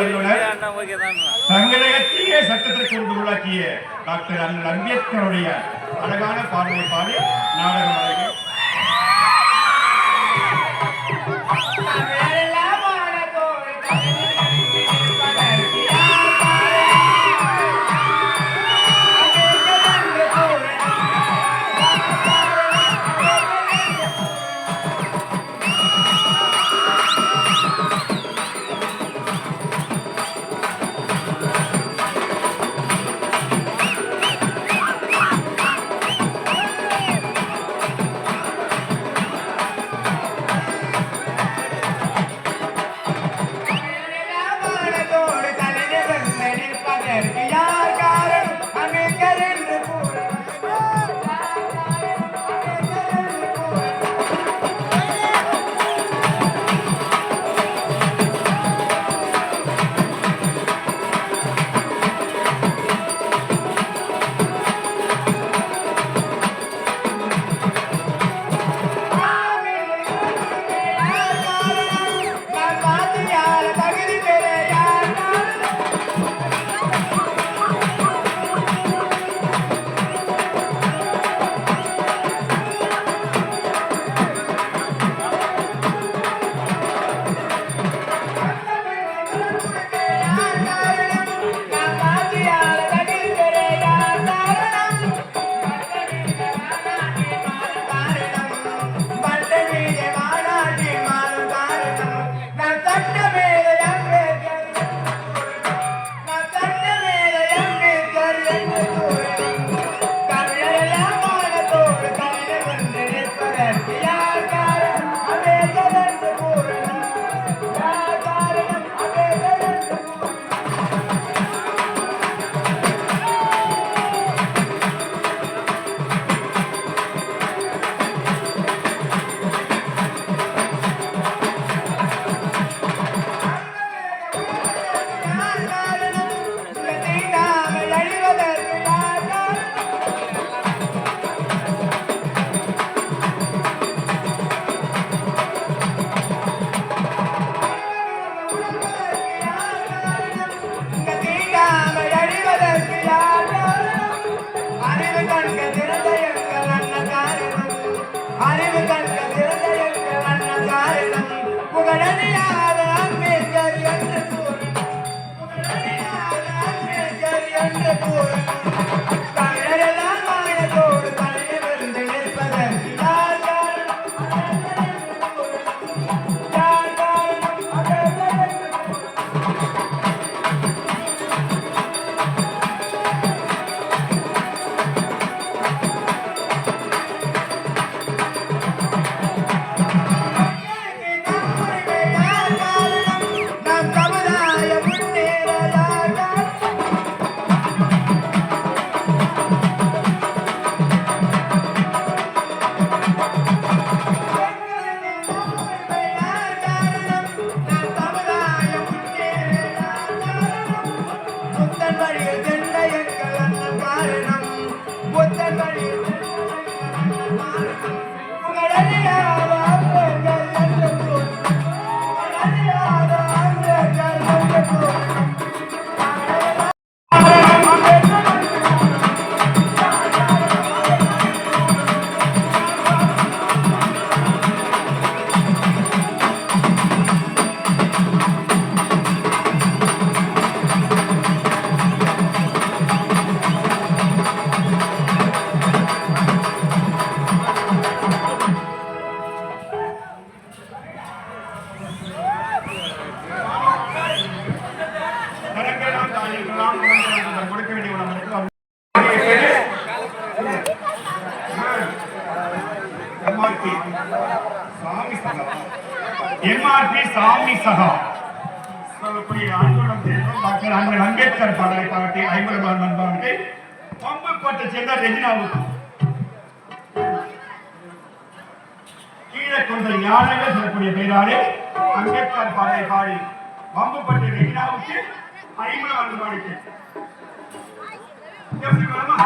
வல்லுநர் தமிழகத்தையே சட்டத்திற்கு கொண்டு உள்ளாக்கிய டாக்டர் அண்ணல் அம்பேத்கருடைய அழகான பாடலை பாடி நாடகம் Amen. Thank you. கண்கள் Gracias. எம்ஆர்பி சாமி சகா. எம்ஆர்பி சாமி சகா. டாக்டர் அண்ணன் அம்பேத்கர் பாடலை பாட்டி ஐம்பது ரூபாய் நண்பர்களுக்கு பம்புக்கோட்டை சேர்ந்த ரெஜினாவுக்கு. கீழே கொண்ட யானைகள் சொல்லக்கூடிய பெயராலே அம்பேத்கர் பாடலை பாடி பம்புப்பட்டி ரெஜினாவுக்கு ஐம்பது ரூபாய்க்கு எப்படி வரமா